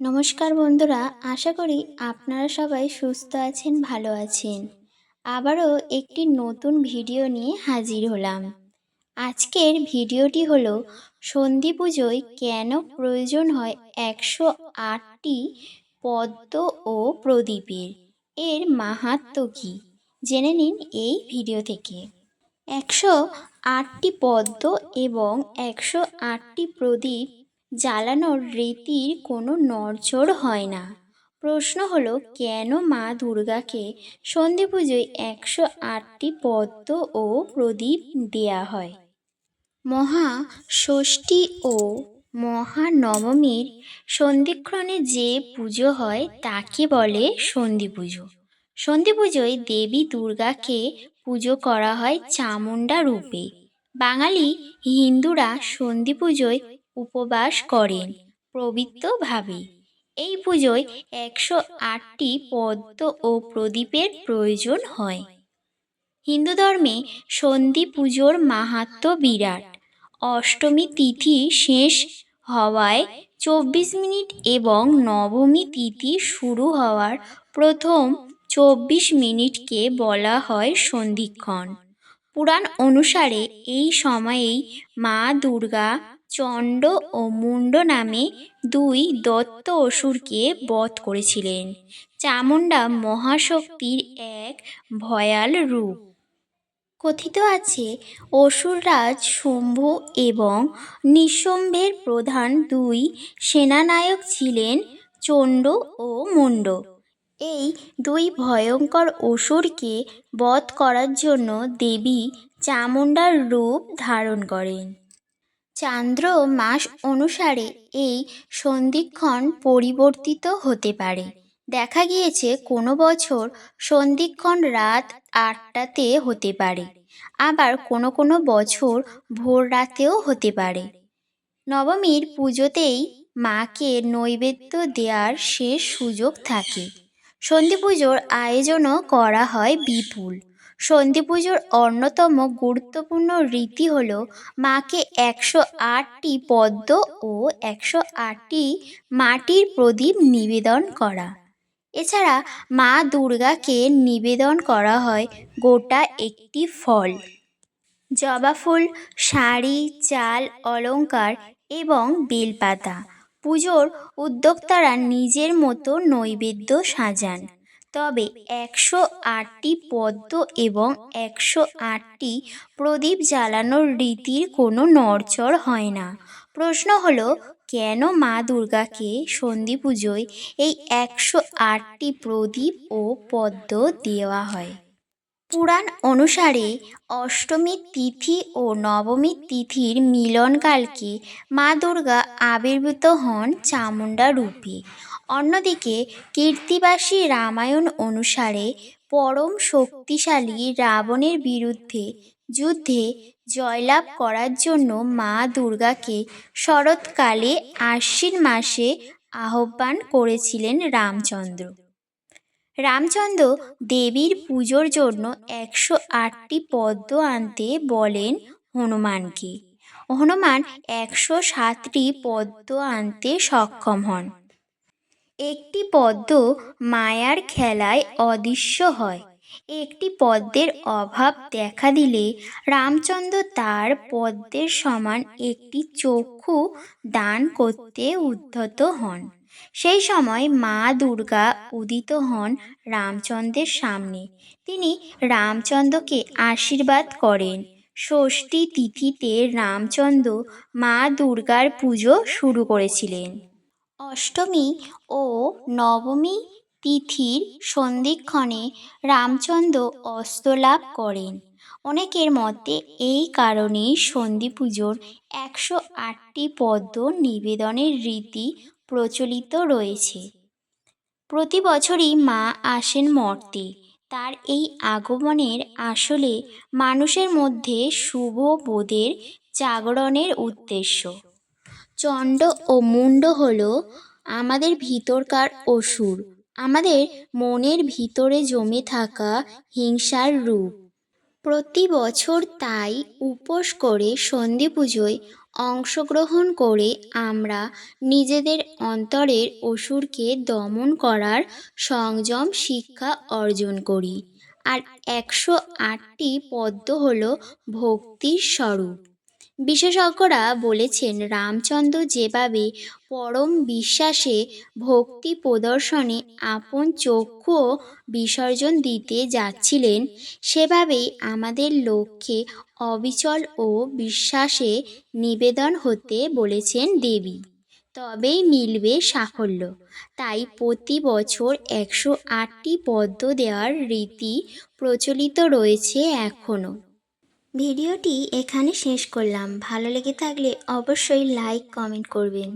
নমস্কার বন্ধুরা, আশা করি আপনারা সবাই সুস্থ আছেন, ভালো আছেন। আবারও একটি নতুন ভিডিও নিয়ে হাজির হলাম। আজকের ভিডিওটি হলো সন্ধি পুজোয় কেন প্রয়োজন হয় একশো আটটি পদ্ম ও প্রদীপের? এর মাহাত্ম কী? জেনে নিন এই ভিডিও থেকে। একশো আটটি পদ্ম এবং একশো আটটি প্রদীপ জ্বালানোর রীতির কোনো নড়চড় হয় না। প্রশ্ন হলো, কেন মা দুর্গাকে সন্ধি পুজোয় একশো আটটি পদ্ম ও প্রদীপ দেয়া হয়? মহা ষষ্ঠী ও মহানবমীর সন্ধিক্ষণে যে পুজো হয়, তাকে বলে সন্ধি পুজো সন্ধি পুজোয় দেবী দুর্গাকে পুজো করা হয় চামুণ্ডা রূপে। বাঙালি হিন্দুরা সন্ধি পুজোয় উপবাস করেন। পবিত্রভাবে এই পুজোয় একশো আটটি পদ্ম ও প্রদীপের প্রয়োজন হয়। হিন্দু ধর্মে সন্ধি পুজোর মাহাত্ম বিরাট। অষ্টমী তিথি শেষ হওয়ায় চব্বিশ মিনিট এবং নবমী তিথি শুরু হওয়ার প্রথম চব্বিশ মিনিটকে বলা হয় সন্ধিক্ষণ। পুরাণ অনুসারে এই সময়েই মা দুর্গা চণ্ড ও মুণ্ড নামে দুই দত্ত অসুরকে বধ করেছিলেন। চামুণ্ডা মহাশক্তির এক ভয়াল রূপ। কথিত আছে, অসুররাজ শম্ভু এবং নিঃশম্ভের প্রধান দুই সেনানায়ক ছিলেন চণ্ড ও মুণ্ড। এই দুই ভয়ঙ্কর অসুরকে বধ করার জন্য দেবী চামুণ্ডার রূপ ধারণ করেন। চান্দ্র মাস অনুসারে এই সন্ধিক্ষণ পরিবর্তিত হতে পারে। দেখা গিয়েছে কোনো বছর সন্ধিক্ষণ রাত আটটাতে হতে পারে। আবার কোনো কোনো বছর ভোর রাতেও হতে পারে। নবমীর পুজোতেই মাকে নৈবেদ্য দেওয়ার শেষ সুযোগ থাকে। সন্ধি পুজোর আয়োজনও করা হয় বিপুল। সন্ধি পুজোর অন্যতম গুরুত্বপূর্ণ রীতি হল মাকে একশো আটটি পদ্ম ও একশো আটটি মাটির প্রদীপ নিবেদন করা। এছাড়া মা দুর্গাকে নিবেদন করা হয় গোটা একটি ফল। জবা ফুল, শাড়ি, চাল, অলংকার এবং বেলপাতা। পুজোর উদ্যোক্তারা নিজের মতো নৈবেদ্য সাজান। তবে একশো আটটি পদ্ম এবং একশো আটটি প্রদীপ জ্বালানোর রীতির কোনো নড়চড় হয় না। প্রশ্ন হলো, কেন মা দুর্গাকে সন্ধি পুজোয় এই একশো আটটি প্রদীপ ও পদ্ম দেওয়া হয়? পুরাণ অনুসারে অষ্টমী তিথি ও নবমী তিথির মিলনকালকে মা দুর্গা আবির্ভূত হন চামুণ্ডা রূপে। অন্যদিকে কীর্তিবাসী রামায়ণ অনুসারে পরম শক্তিশালী রাবণের বিরুদ্ধে যুদ্ধে জয়লাভ করার জন্য মা দুর্গাকে শরৎকালে আশ্বিন মাসে আহ্বান করেছিলেন রামচন্দ্র। রামচন্দ্র দেবীর পুজোর জন্য একশো আটটি পদ্ম আনতে বলেন হনুমানকে। হনুমান একশো সাতটি পদ্ম আনতে সক্ষম হন। একটি পদ্ম মায়ার খেলায় অদৃশ্য হয়। একটি পদ্মের অভাব দেখা দিলে রামচন্দ্র তার পদ্মের সমান একটি চক্ষু দান করতে উদ্ধত হন। সেই সময় মা দুর্গা উদিত হন রামচন্দ্রের সামনে। তিনি রামচন্দ্রকে আশীর্বাদ করেন। ষষ্ঠী তিথিতে রামচন্দ্র মা দুর্গার পুজো শুরু করেছিলেন। অষ্টমী ও নবমী তিথির সন্ধিক্ষণে রামচন্দ্র অস্তলাভ করেন। অনেকের মতে এই কারণেই সন্ধি পুজোর একশো আটটি পদ্ম নিবেদনের রীতি প্রচলিত রয়েছে। প্রতি বছরই মা আসেন মর্তে। তার এই আগমনের আসলে মানুষের মধ্যে শুভ বোধের জাগরণের উদ্দেশ্য। চণ্ড ও মুণ্ড হল আমাদের ভিতরকার অসুর। আমাদের মনের ভিতরে জমে থাকা হিংসার রূপ। প্রতি বছর তাই উপোস করে সন্ধি পুজোয় অংশগ্রহণ করে আমরা নিজেদের অন্তরের অসুরকে দমন করার সংযম শিক্ষা অর্জন করি। আর একশো আটটি পদ্ম হল ভক্তির স্বরূপ। বিশেষজ্ঞরা বলেছেন, রামচন্দ্র যেভাবে পরম বিশ্বাসে ভক্তি প্রদর্শনে আপন চক্ষুও বিসর্জন দিতে যাচ্ছিলেন, সেভাবেই আমাদের লক্ষ্যে অবিচল ও বিশ্বাসে নিবেদন হতে বলেছেন দেবী। তবেই মিলবে সাফল্য। তাই প্রতি বছর একশো আটটি পদ্ম দেওয়ার রীতি প্রচলিত রয়েছে এখনও ভিডিওটি এখানে শেষ করলাম। ভালো লেগে থাকলে অবশ্যই লাইক কমেন্ট করবেন।